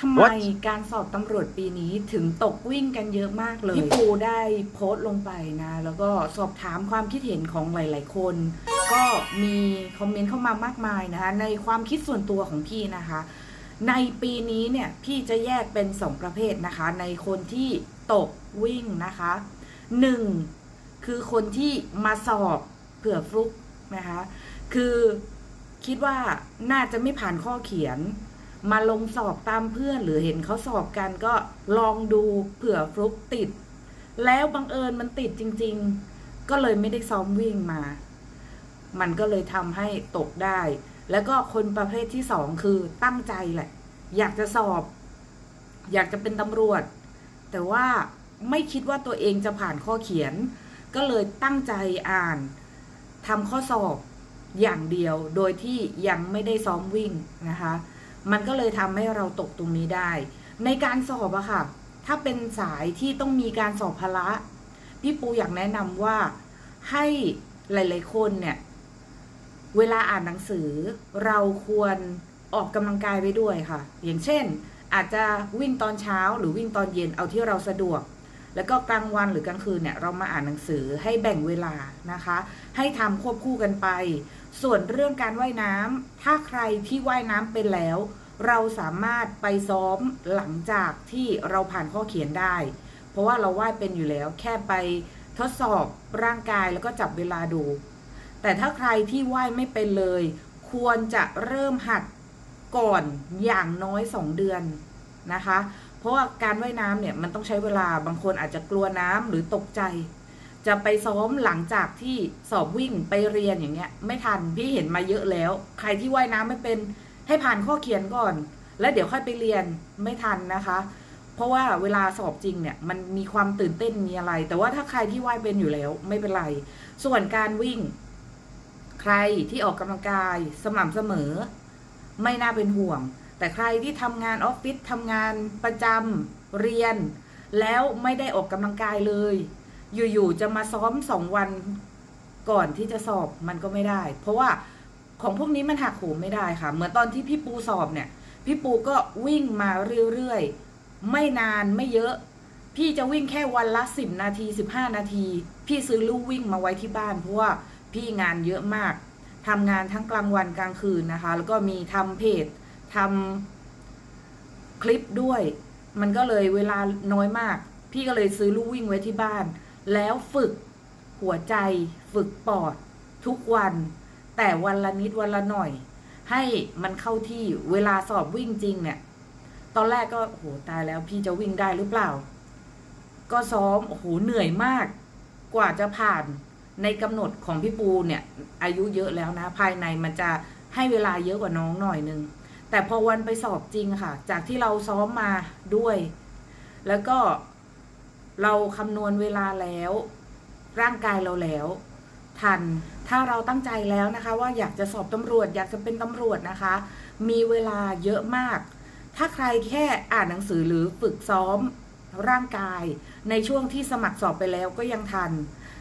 ทำไม What? การสอบตำรวจปีนี้ถึงตกวิ่งกันเยอะมากเลย พี่ปูได้โพสต์ลงไปนะ แล้วก็สอบถามความคิดเห็นของหลาย ๆ คน ก็มีคอมเมนต์เข้ามามากมายนะคะในความคิดส่วนตัวของพี่นะคะ ในปีนี้เนี่ยพี่จะแยกเป็นสองประเภทนะคะ ในคนที่ตกวิ่งนะคะหนึ่งคือคนที่มาสอบเผื่อฟลุกนะคะ คือคิดว่าน่าจะไม่ผ่านข้อเขียน มาลงสอบตามเพื่อน หรือเห็นเขาสอบกันก็ลองดูเผื่อฟลุกติด แล้วบังเอิญมันติดจริง ๆ ก็เลยไม่ได้ซ้อมวิ่งมา มันก็เลยทำให้ตกได้ แล้วก็คนประเภทที่สองคือตั้งใจแหละ อยากจะสอบ อยากจะเป็นตำรวจ แต่ว่าไม่คิดว่าตัวเองจะผ่านข้อเขียน ก็เลยตั้งใจอ่านทำข้อสอบอย่างเดียวโดยที่ยังไม่ได้ซ้อมวิ่งนะคะ มันก็เลยทำให้เราตกตรงนี้ได้ ในการสอบอะค่ะ ถ้าเป็นสายที่ต้องมีการสอบพละพี่ปูอยากแนะนำว่าให้หลาย ๆ คนเนี่ย เวลาอ่านหนังสือ เราควรออกกำลังกายไปด้วยค่ะ อย่างเช่น อาจจะวิ่งตอนเช้าหรือวิ่งตอนเย็นเอาที่เราสะดวก แล้วก็กลางวันหรือกลางคืนเนี่ยเรามาอ่านหนังสือให้แบ่งเวลานะคะ ให้ทำควบคู่กันไป ส่วนเรื่องการว่ายน้ำถ้าใครที่ว่ายน้ำเป็นแล้ว เราสามารถไปซ้อมหลังจากที่เราผ่านข้อเขียนได้ เพราะว่าเราว่ายเป็นอยู่แล้ว แค่ไปทดสอบร่างกายแล้วก็จับเวลาดู แต่ถ้าใครที่ว่ายไม่เป็นเลย ควรจะเริ่มหัดก่อนอย่างน้อยสองเดือนนะคะ เพราะว่าการว่ายน้ำเนี่ยมันต้องใช้เวลาบางคนอาจจะกลัวน้ำหรือตกใจ จะไปซ้อมหลังจากที่สอบวิ่งไปเรียนอย่างเงี้ย ไม่ทันพี่เห็นมาเยอะแล้ว ใครที่ว่ายน้ำไม่เป็นให้ผ่านข้อเขียนก่อน แล้วเดี๋ยวค่อยไปเรียนไม่ทันนะคะ เพราะว่าเวลาสอบจริงเนี่ยมันมีความตื่นเต้นมีอะไร แต่ว่าถ้าใครที่ว่ายเป็นอยู่แล้วไม่เป็นไร ส่วนการวิ่ง ใครที่ออกกำลังกายสม่ำเสมอ ไม่น่าเป็นห่วง แต่ใครที่ทำงานออฟฟิศทำงานประจำเรียน แล้วไม่ได้ออกกำลังกายเลย อยู่ๆจะมาซ้อมสองวันก่อนที่จะสอบมันก็ไม่ได้ เพราะว่าของพวกนี้มันหักโหมไม่ได้ค่ะ เหมือนตอนที่พี่ปูสอบเนี่ย พี่ปูก็วิ่งมาเรื่อยๆ ไม่นานไม่เยอะ พี่จะวิ่งแค่วันละสิบนาทีสิบห้านาที พี่ซื้อลู่วิ่งมาไว้ที่บ้าน เพราะว่าพี่งานเยอะมากทำงานทั้งกลางวันกลางคืนนะคะ แล้วก็มีทำเพจ ทำคลิปด้วย มันก็เลยเวลาน้อยมาก พี่ก็เลยซื้อลู่วิ่งไว้ที่บ้าน แล้วฝึกหัวใจ ฝึกปอด ทุกวัน แต่วันละนิดวันละหน่อย ให้มันเข้าที่เวลาสอบวิ่งจริงเนี่ย ตอนแรกก็โหตายแล้วพี่จะวิ่งได้หรือเปล่า ก็ซ้อมโอ้โหเหนื่อยมาก กว่าจะผ่านในกำหนดของพี่ปูเนี่ย อายุเยอะแล้วนะ ภายในมันจะให้เวลาเยอะกว่าน้องหน่อยนึง แต่พอวันไปสอบจริงค่ะ จากที่เราซ้อมมาด้วย แล้วก็เราคำนวณเวลาแล้ว ร่างกายเราแล้ว ทันถ้าเราตั้งใจแล้วนะคะ ว่าอยากจะสอบตำรวจ อยากจะเป็นตำรวจนะคะ มีเวลาเยอะมาก ถ้าใครแค่อ่านหนังสือหรือฝึกซ้อมร่างกาย ในช่วงที่สมัครสอบไปแล้วก็ยังทัน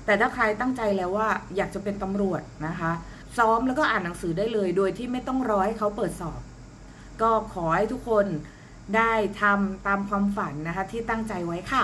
แต่ถ้าใครตั้งใจแล้วว่าอยากจะเป็นตำรวจนะคะ ซ้อมแล้วก็อ่านหนังสือได้เลย โดยที่ไม่ต้องรอให้เขาเปิดสอบ ก็ขอให้ทุกคนได้ทำตามความฝันนะคะที่ตั้งใจไว้ค่ะ